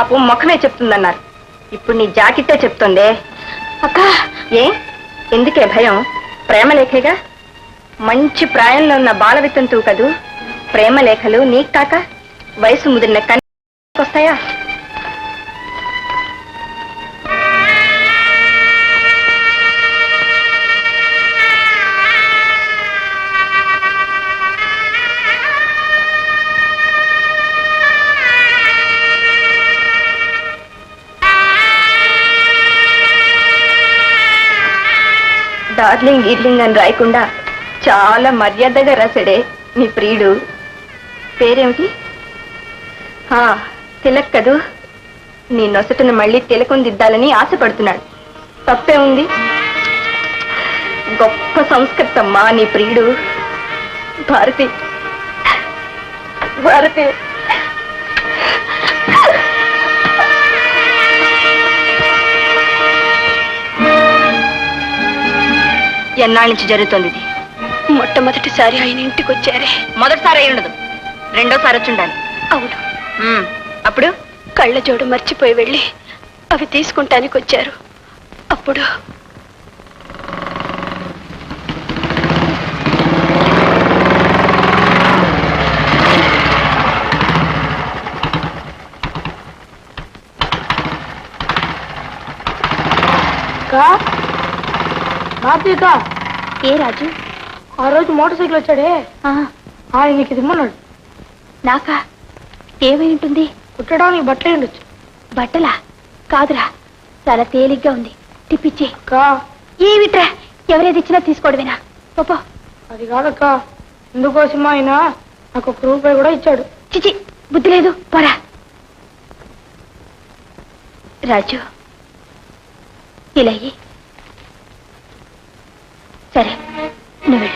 పాపం ముఖమే చెప్తుందన్నారు. ఇప్పుడు నీ జాకెట్టే చెప్తుందే. అక్క! ఏ? ఎందుకే భయం? ప్రేమ లేఖేగా మంచి ప్రాయంలో ఉన్న బాల వితంతువు కదూ? ప్రేమ లేఖలు నీకు కాక? వయసు ముదిరిన కన్ వస్తాయా? డార్లింగ్ ఈర్లింగ్ అని రాయకుండా చాలా మర్యాదగా రాశాడే నీ ప్రియుడు. పేరేమిటి? తిలక్ కదూ. నీ నొసటను మళ్ళీ తిలకం దిద్దాలని ఆశపడుతున్నాడు. తప్పే ఉంది. గొప్ప సంస్కృతమ్మా నీ ప్రియుడు. భారతి. భారతి. ఎన్నాళ్ళ నుంచి జరుగుతోంది ఇది? మొట్టమొదటిసారి ఆయన ఇంటికి వచ్చారే. మొదటిసారి అయి ఉండదు. రెండోసారి వచ్చి ఉండాలి. అవును. ఉమ్, అప్పుడు? కళ్ళ జోడు మర్చిపోయి వెళ్ళి అవి తీసుకుంటానికి వచ్చారు. అప్పుడు బాధ్యత ఏ రాజు? ఆ రోజు మోటార్ సైకిల్ వచ్చాడే. ఆయన నీకు ఇది ఇమ్మన్నాడు. నాకా? ఏమై ఉంటుంది? కుట్టడానికి బట్టలే ఉండొచ్చు. బట్టలా? కాదురా. చాలా తేలిగ్గా ఉంది. తిప్పిచ్చి. ఏమిట్రా? ఎవరేది ఇచ్చినా తీసుకోవడమేనా? పోపో అది కాదక్క. ఎందుకోసం ఆయన నాకు ఒక రూపాయి కూడా ఇచ్చాడు. చిచి బుద్ధి లేదు. పోరా. రాజు. ఇలా ಸರಿ ನೀವು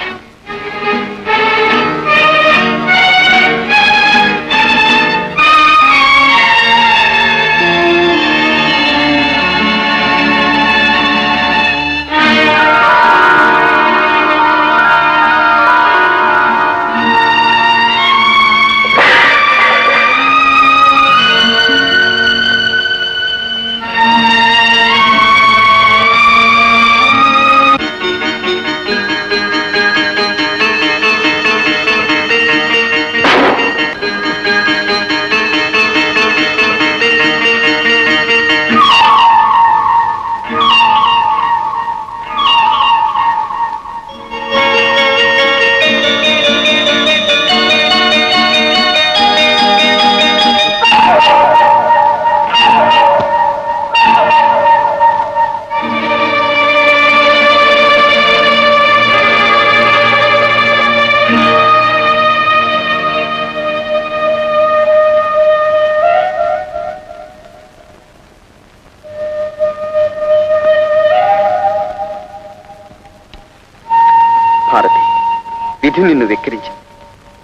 విధి నిన్ను వెక్కిరించింది.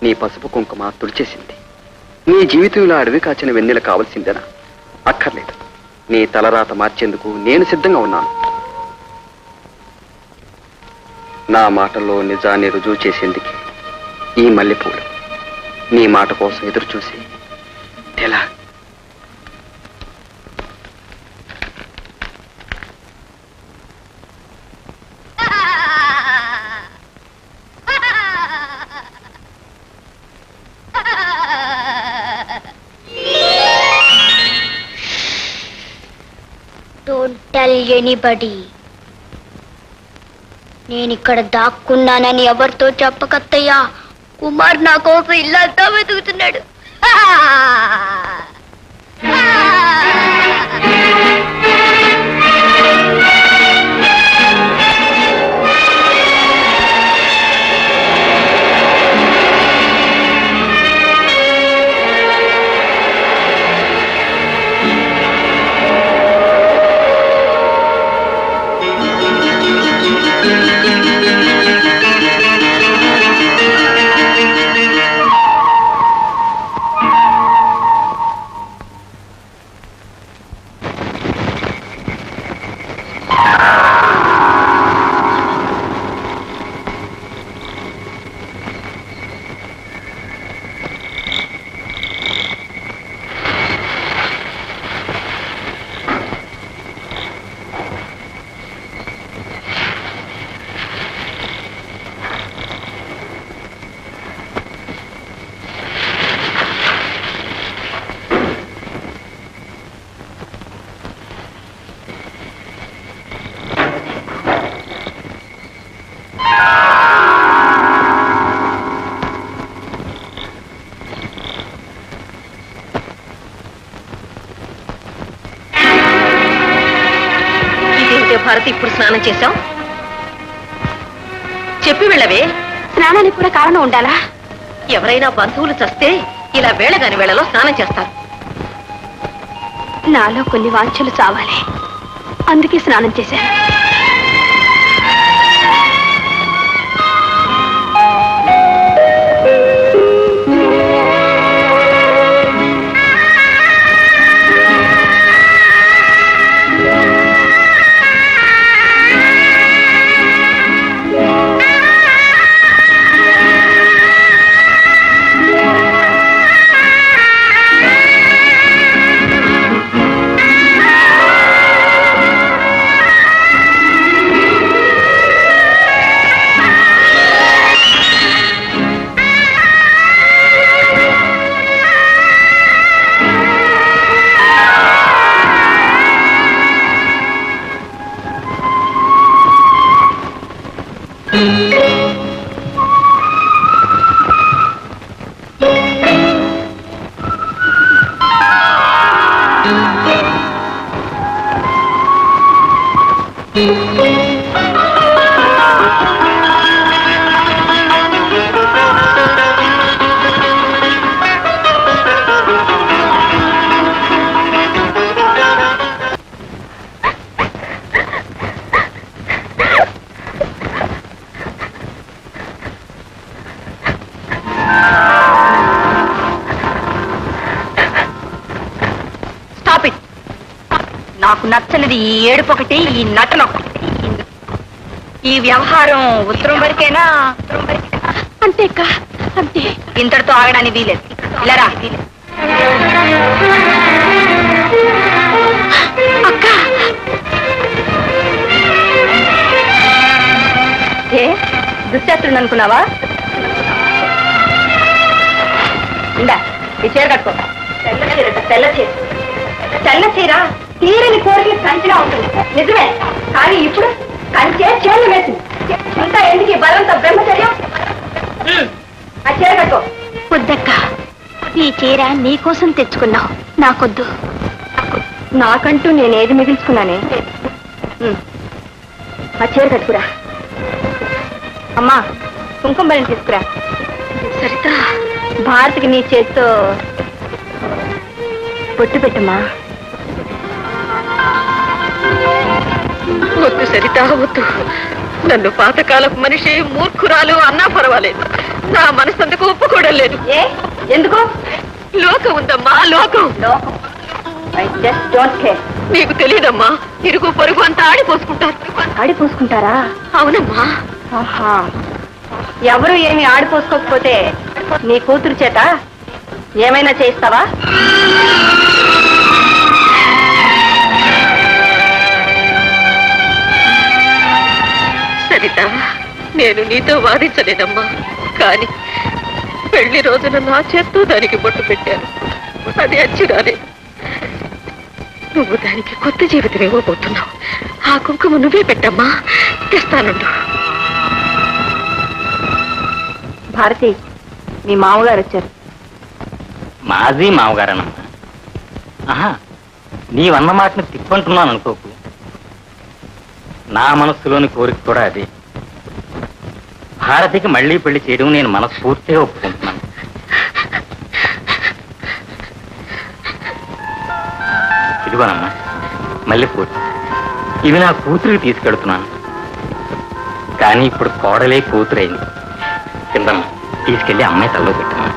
నీ పసుపు కుంకుమ తుడిచేసింది. నీ జీవితంలో అడవి కాచిన వెన్నెల కావలసిందేనా? అక్కర్లేదు. నీ తలరాత మార్చేందుకు నేను సిద్ధంగా ఉన్నాను. నా మాటల్లో నిజాన్ని రుజువు చేసేందుకు ఈ మల్లెపూలు నీ మాట కోసం ఎదురు చూసి టెల్ ఎనీబడి నేను ఇక్కడ దాక్కున్నానని ఎవరితో చెప్పకత్తయ్యా? కుమార్ నా కోసం ఇల్లంతా వెతుకుతున్నాడు. భారతి ఇప్పుడు స్నానం చేశావు? చెప్పి వెళ్ళవే. స్నానానికి కూడా కారణం ఉండాలా? ఎవరైనా బంధువులు చస్తే ఇలా వేళగాని వేళలో స్నానం చేస్తారు. నాలో కొన్ని వాంఛలు చావాలి. అందుకే స్నానం చేశాను. నాకు నచ్చనిది ఈ ఏడుపు ఒకటి ఈ నటన ఒకటి. ఈ వ్యవహారం ఉత్తరం వరకేనా? అంతే అక్క అంతే. ఇంతటితో ఆగడానికి వీలేదు ఇలారా అక్క. ఏ? దుశ్శాస్త్రుని అనుకున్నావా? ఇందా ఈ చీర కట్టుకో. తెల్ల చీరట తెల్ల చీర. తెల్ల చీర? తీరని కోరిక కంచిగా ఉంటుంది నిజమే. కానీ ఇప్పుడు కంచే చీరలు వేసింది. ఇంకా ఎందుకు బలంతో బ్రహ్మచర్యం? ఆ చీర కట్టుకో. వద్దక్క. ఈ చీర నీకోసం తెచ్చుకున్నావు. నాకొద్దు. నాకంటూ నేను ఏది మిగిల్చుకున్నానే? ఉమ్, ఆ చీర కట్టుకురా. అమ్మా కుంకుమ బలం తీసుకురా. సరిత. భారత్కి నీ చేత్తో పొట్టు పెట్టమ్మా. వద్దు సరిత వద్దు. నన్ను పాతకాలపు మనిషి మూర్ఖురాలు అన్నా పర్వాలేదు. నా మనసందుకు ఒప్పుకోవడం లేదు. ఏ? ఎందుకు? లోకం ఉందమ్మా లోకం. నీకు తెలియదమ్మా ఇరుగు పొరుగు అంతా ఆడిపోసుకుంటారు. ఆడి పూసుకుంటారా అవునమ్మా. ఆహా. ఎవరు ఏమి ఆడిపోసుకోకపోతే నీ కూతురు చేత ఏమైనా చేయిస్తావా? సరిత నేను నీతో వాదించలేనమ్మా కానీ పెళ్ళి రోజున నా చేత్తో దానికి బొట్టు పెట్టాను. అది అచ్చి రాలేదు. నువ్వు దానికి కొత్త జీవితం ఇవ్వబోతున్నావు. ఆ కుంకుమ నువ్వే పెట్టమ్మా. తెస్తానుండు. భారతి మీ మామగారు వచ్చారు. మాజీ మామగారనమ్మా. ఆహా నీవన్న మాటను తిప్పంటున్నాను అనుకోకు. నా మనస్సులోని కోరిక కూడా అది. భారతికి మళ్ళీ పెళ్ళి చేయడం నేను మనస్ఫూర్తిగా ఒప్పుకుంటున్నాను. ఇదిగోనమ్మా మల్లెపూలు ఇవి నా కూతురికి తీసుకెడుతున్నాను కానీ ఇప్పుడు కోడలే కూతురైంది. కిందమ్మా తీసుకెళ్ళి అమ్మాయి తల్లో పెట్టమ్మా.